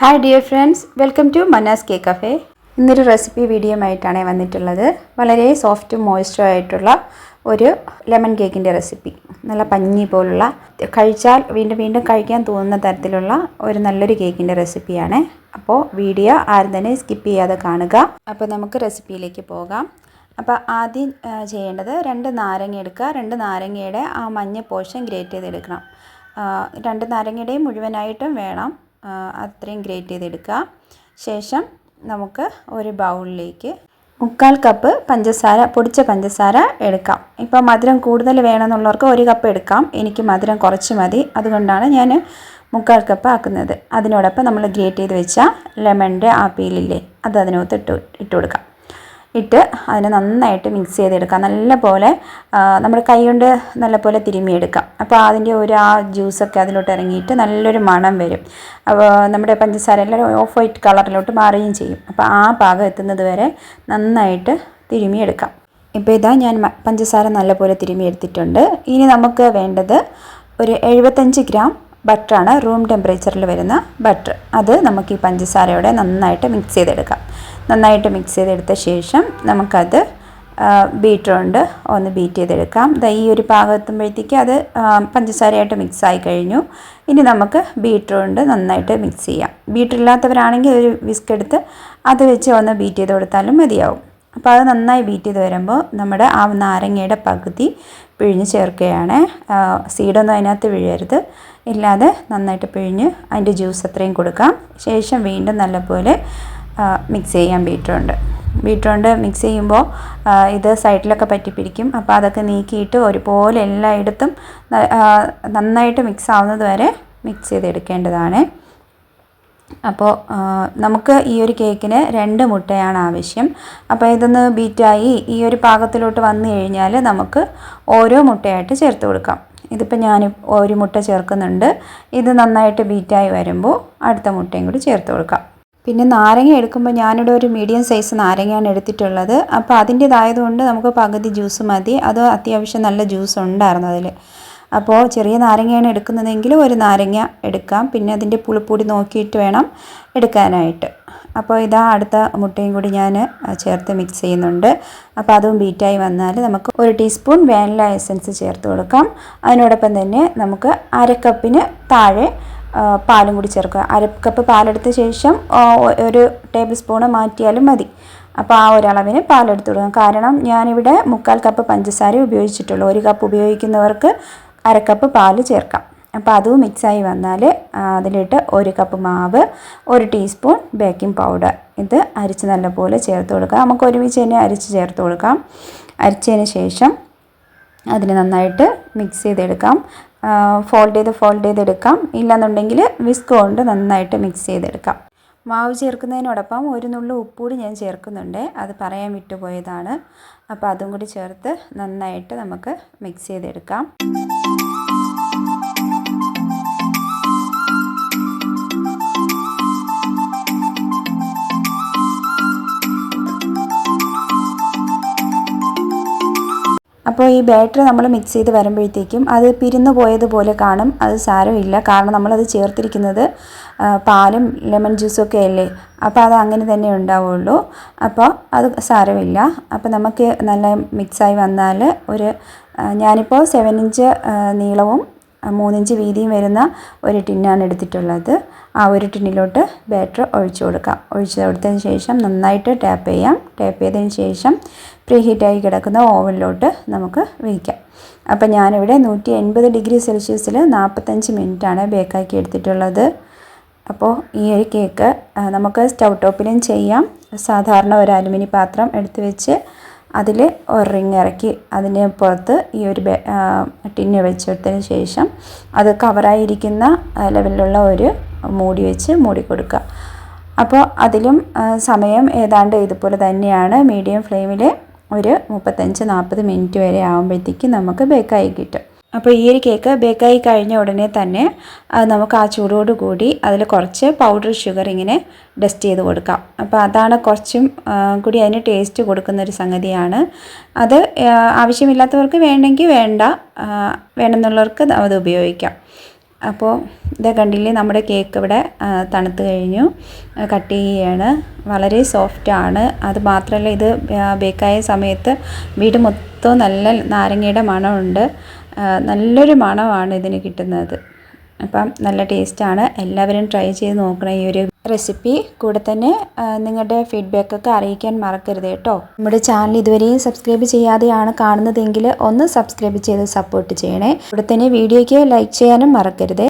Hi dear friends welcome to Manas cake cafe ഇന്നൊരു recipe video ആയിട്ടാണ് വന്നിട്ടുള്ളത്. വളരെ സോഫ്റ്റും മോയ്സ്റ്റും ആയിട്ടുള്ള ഒരു ലെമൺ കേക്കിന്റെ റെസിപ്പി നല്ല പഞ്ഞി പോലുള്ള കഴിച്ചാൽ വീണ്ടും വീണ്ടും കഴിക്കാൻ തോന്നുന്ന തരത്തിലുള്ള ഒരു നല്ലൊരു കേക്കിന്റെ റെസിപ്പിയാണ് അപ്പോൾ വീഡിയോ ആരും തന്നെ സ്കിപ്പ് ചെയ്യാതെ കാണുക. അപ്പോൾ നമുക്ക് റെസിപ്പിയിലേക്ക് പോകാം. അപ്പോൾ ആദ്യം ചെയ്യേണ്ടത് രണ്ട് നാരങ്ങ എടുക്കുക. രണ്ട് നാരങ്ങയുടെ ആ മഞ്ഞ പോഷൻ ഗ്രേറ്റ് ചെയ്തെടുക്കണം. രണ്ട് നാരങ്ങയുടെയും മുഴുവനായിട്ടും വേണം. അത്രയും ഗ്രേറ്റ് ചെയ്തെടുക്കുക. ശേഷം നമുക്ക് ഒരു ബൗളിലേക്ക് മുക്കാൽ കപ്പ് പഞ്ചസാര പൊടിച്ച പഞ്ചസാര എടുക്കാം. ഇപ്പോൾ മധുരം കൂടുതൽ വേണമെന്നുള്ളവർക്ക് ഒരു കപ്പ് എടുക്കാം. എനിക്ക് മധുരം കുറച്ച് മതി. അതുകൊണ്ടാണ് ഞാൻ മുക്കാൽ കപ്പ് ആക്കുന്നത്. അതിനോടൊപ്പം നമ്മൾ ഗ്രേറ്റ് ചെയ്ത് വെച്ച ലെമണിന്റെ ആ അത് അതിനകത്ത് ഇട്ട് ഇട്ട് കൊടുക്കാം. ഇട്ട് അതിനെ നന്നായിട്ട് മിക്സ് ചെയ്തെടുക്കാം. നല്ലപോലെ പോലെ നമ്മുടെ കൈ കൊണ്ട് നല്ലപോലെ തിരുമ്മിയെടുക്കാം. അപ്പോൾ അതിന്റെ ഒരു ആ ജ്യൂസൊക്കെ അതിലോട്ട് ഇറങ്ങിയിട്ട് നല്ലൊരു മണം വരും. അപ്പോൾ നമ്മുടെ പഞ്ചസാര എല്ലാം ഓഫ് വൈറ്റ് കളറിലോട്ട് മാറുകയും ചെയ്യും. അപ്പോൾ ആ പാകം എത്തുന്നത് വരെ നന്നായിട്ട് തിരുമ്മിയെടുക്കാം. ഇപ്പോൾ ഇതാ ഞാൻ പഞ്ചസാര നല്ലപോലെ തിരുമ്മിയെടുത്തിട്ടുണ്ട്. ഇനി നമുക്ക് വേണ്ടത് ഒരു എഴുപത്തഞ്ച് ഗ്രാം ബട്ടറാണ് റൂം ടെമ്പറേച്ചറിൽ വരുന്ന ബട്ടർ. അത് നമുക്ക് ഈ പഞ്ചസാരയോടെ നന്നായിട്ട് മിക്സ് ചെയ്തെടുക്കാം. നന്നായിട്ട് മിക്സ് ചെയ്തെടുത്ത ശേഷം നമുക്കത് ബീറ്റർ കൊണ്ട് ഒന്ന് ബീറ്റ് ചെയ്തെടുക്കാം. ഈ ഒരു പാകം എത്തുമ്പോഴത്തേക്ക് അത് പഞ്ചസാരയായിട്ട് മിക്സ് ആയി കഴിഞ്ഞു. ഇനി നമുക്ക് ബീറ്റർ കൊണ്ട് നന്നായിട്ട് മിക്സ് ചെയ്യാം. ബീറ്റർ ഇല്ലാത്തവരാണെങ്കിൽ ഒരു വിസ്ക് എടുത്ത് അത് വെച്ച് ഒന്ന് ബീറ്റ് ചെയ്ത് കൊടുത്താലും മതിയാവും. അപ്പോൾ അത് നന്നായി ബീറ്റ് ചെയ്ത് വരുമ്പോൾ നമ്മുടെ ആ നാരങ്ങയുടെ പകുതി പിഴിഞ്ഞ് ചേർക്കുകയാണ്. സീഡൊന്നും അതിനകത്ത് വീഴരുത്. ഇല്ലാതെ നന്നായിട്ട് പിഴിഞ്ഞ് അതിന്റെ ജ്യൂസ് അത്രയും കൊടുക്കാം. ശേഷം വീണ്ടും നല്ലപോലെ മിക്സ് ചെയ്യാം ബീറ്റ്റൂണ്ട് ബീറ്റ്റൂണ്ട് മിക്സ് ചെയ്യുമ്പോൾ ഇത് സൈഡിലൊക്കെ പറ്റിപ്പിടിക്കും. അപ്പോൾ അതൊക്കെ നീക്കിയിട്ട് ഒരുപോലെ എല്ലായിടത്തും നന്നായിട്ട് മിക്സ് ആവുന്നത് വരെ മിക്സ് ചെയ്തെടുക്കേണ്ടതാണ്. അപ്പോൾ നമുക്ക് ഈ ഒരു കേക്കിന് രണ്ട് മുട്ടയാണ് ആവശ്യം. അപ്പോൾ ഇതൊന്ന് ബീറ്റായി ഈ ഒരു പാകത്തിലോട്ട് വന്നു കഴിഞ്ഞാൽ നമുക്ക് ഓരോ മുട്ടയായിട്ട് ചേർത്ത് കൊടുക്കാം. ഇതിപ്പോൾ ഞാൻ ഒരു മുട്ട ചേർക്കുന്നുണ്ട്. ഇത് നന്നായിട്ട് ബീറ്റായി വരുമ്പോൾ അടുത്ത മുട്ടയും കൂടി ചേർത്ത് കൊടുക്കാം. പിന്നെ നാരങ്ങ എടുക്കുമ്പോൾ ഞാനിവിടെ ഒരു മീഡിയം സൈസ് നാരങ്ങയാണ് എടുത്തിട്ടുള്ളത്. അപ്പോൾ അതിന്റേതായതുകൊണ്ട് നമുക്ക് പകുതി ജ്യൂസ് മതി. അത് അത്യാവശ്യം നല്ല ജ്യൂസ് ഉണ്ടായിരുന്നു അതിൽ. അപ്പോൾ ചെറിയ നാരങ്ങയാണ് എടുക്കുന്നതെങ്കിൽ ഒരു നാരങ്ങ എടുക്കാം. പിന്നെ അതിന്റെ പുളിപ്പൊടി നോക്കിയിട്ട് വേണം എടുക്കാനായിട്ട്. അപ്പോൾ ഇതാ അടുത്ത മുട്ടയും കൂടി ഞാൻ ചേർത്ത് മിക്സ് ചെയ്യുന്നുണ്ട്. അപ്പോൾ അതും ബീറ്റായി വന്നാൽ നമുക്ക് ഒരു ടീസ്പൂൺ വാനില എസൻസ് ചേർത്ത് കൊടുക്കാം. അതിനോടൊപ്പം തന്നെ നമുക്ക് അര കപ്പിന് താഴെ പാലും കൂടി ചേർക്കുക. അര കപ്പ് പാലെടുത്ത ശേഷം ഒരു ടേബിൾ സ്പൂണ് മാറ്റിയാലും മതി. അപ്പോൾ ആ ഒരളവിന് പാലെടുത്ത് കൊടുക്കാം. കാരണം ഞാനിവിടെ മുക്കാൽ കപ്പ് പഞ്ചസാര ഉപയോഗിച്ചിട്ടുള്ളൂ. ഒരു കപ്പ് ഉപയോഗിക്കുന്നവർക്ക് അര കപ്പ് പാൽ ചേർക്കാം. അപ്പോൾ അതും മിക്സായി വന്നാൽ അതിലിട്ട് ഒരു കപ്പ് മാവ് ഒരു ടീസ്പൂൺ ബേക്കിംഗ് പൗഡർ ഇത് അരിച്ച് നല്ലപോലെ ചേർത്ത് കൊടുക്കാം. നമുക്ക് ഒരുമിച്ച് തന്നെ അരിച്ച് ചേർത്ത് കൊടുക്കാം. അരിച്ചതിന് ശേഷം അതിന് നന്നായിട്ട് മിക്സ് ചെയ്തെടുക്കാം. ഫോൾഡ് ചെയ്ത് ഫോൾഡ് ചെയ്തെടുക്കാം. ഇല്ലാന്നുണ്ടെങ്കിൽ വിസ്ക് കൊണ്ട് നന്നായിട്ട് മിക്സ് ചെയ്തെടുക്കാം. മാവ് ചേർക്കുന്നതിനോടൊപ്പം ഒരു നുള്ളു ഉപ്പുകൂടി ഞാൻ ചേർക്കുന്നുണ്ട്. അത് പറയാൻ വിട്ടുപോയതാണ്. അപ്പോൾ അതും കൂടി ചേർത്ത് നന്നായിട്ട് നമുക്ക് മിക്സ് ചെയ്തെടുക്കാം. അപ്പോൾ ഈ ബാറ്റർ നമ്മൾ മിക്സ് ചെയ്ത് വരുമ്പോഴത്തേക്കും അത് പിരിന്നു പോയതുപോലെ കാണും. അത് സാരമില്ല. കാരണം നമ്മളത് ചേർത്തിരിക്കുന്നത് പാലും ലെമൺ ജ്യൂസും ഒക്കെ അല്ലേ? അപ്പോൾ അത് അങ്ങനെ തന്നെ ഉണ്ടാവുള്ളൂ. അപ്പോൾ അത് സാരമില്ല. അപ്പോൾ നമുക്ക് നല്ല മിക്സായി വന്നാൽ ഒരു ഞാനിപ്പോൾ സെവൻ ഇഞ്ച് നീളവും മൂന്നിഞ്ച് വീതിയും വരുന്ന ഒരു ടിന്നാണ് എടുത്തിട്ടുള്ളത്. ആ ഒരു ടിന്നിലോട്ട് ബാറ്റർ ഒഴിച്ചു കൊടുക്കാം. ഒഴിച്ചു കൊടുത്തതിന് ശേഷം നന്നായിട്ട് ടാപ്പ് ചെയ്യാം. ടാപ്പ് ചെയ്തതിന് ശേഷം പ്രീ ഹീറ്റായി കിടക്കുന്ന ഓവനിലോട്ട് നമുക്ക് വയ്ക്കാം അപ്പോൾ ഞാനിവിടെ നൂറ്റി എൺപത് ഡിഗ്രി സെൽഷ്യസിൽ നാൽപ്പത്തഞ്ച് മിനിറ്റാണ് ബേക്കാക്കി എടുത്തിട്ടുള്ളത്. അപ്പോൾ ഈ ഒരു കേക്ക് നമുക്ക് സ്റ്റൗ ടോപ്പിലും ചെയ്യാം. സാധാരണ ഒരു അലുമിനി പാത്രം എടുത്തു വെച്ച് അതിൽ ഒരു റിങ് ഇറക്കി അതിന് പുറത്ത് ഈ ഒരു ടിന്ന് വെച്ചെടുത്തതിന് ശേഷം അത് കവറായിരിക്കുന്ന ലെവലിലുള്ള ഒരു മൂടി വെച്ച് മൂടി കൊടുക്കുക. അപ്പോൾ അതിലും സമയം ഏതാണ്ട് ഇതുപോലെ തന്നെയാണ്. മീഡിയം ഫ്ലെയിമിൽ ഒരു മുപ്പത്തഞ്ച് നാൽപ്പത് മിനിറ്റ് വരെ ആകുമ്പോഴത്തേക്ക് നമുക്ക് ബേക്കായി കിട്ടും. അപ്പോൾ ഈ ഒരു കേക്ക് ബേക്കായി കഴിഞ്ഞ ഉടനെ തന്നെ നമുക്ക് ആ ചൂടോട് കൂടി അതിൽ കുറച്ച് പൗഡർ ഷുഗർ ഇങ്ങനെ ഡസ്റ്റ് ചെയ്ത് കൊടുക്കാം. അപ്പോൾ അതാണ് കുറച്ചും കൂടി അതിന് ടേസ്റ്റ് കൊടുക്കുന്ന ഒരു സംഗതിയാണ്. അത് ആവശ്യമില്ലാത്തവർക്ക് വേണമെങ്കിൽ വേണ്ട വേണമെന്നുള്ളവർക്ക് അത് ഉപയോഗിക്കാം. അപ്പോൾ ഇതേ കണ്ടില്ലേ നമ്മുടെ കേക്ക് ഇവിടെ തണുത്തു കഴിഞ്ഞു കട്ട് ചെയ്യുകയാണ്. വളരെ സോഫ്റ്റാണ് അത് മാത്രമല്ല ഇത് ബേക്കായ സമയത്ത് വീട് മൊത്തം നല്ല നാരങ്ങയുടെ മണമുണ്ട്. നല്ലൊരു മണമാണ് ഇതിന് കിട്ടുന്നത്. അപ്പം നല്ല ടേസ്റ്റാണ്. എല്ലാവരും ട്രൈ ചെയ്ത് നോക്കണം ഈ ഒരു റെസിപ്പി. കൂടെ തന്നെ നിങ്ങളുടെ ഫീഡ്ബാക്കൊക്കെ അറിയിക്കാൻ മറക്കരുത് കേട്ടോ. നമ്മുടെ ചാനൽ ഇതുവരെയും സബ്സ്ക്രൈബ് ചെയ്യാതെയാണ് കാണുന്നതെങ്കിൽ ഒന്ന് സബ്സ്ക്രൈബ് ചെയ്ത് സപ്പോർട്ട് ചെയ്യണേ. കൂടെ തന്നെ വീഡിയോയ്ക്ക് ലൈക്ക് ചെയ്യാനും മറക്കരുത്.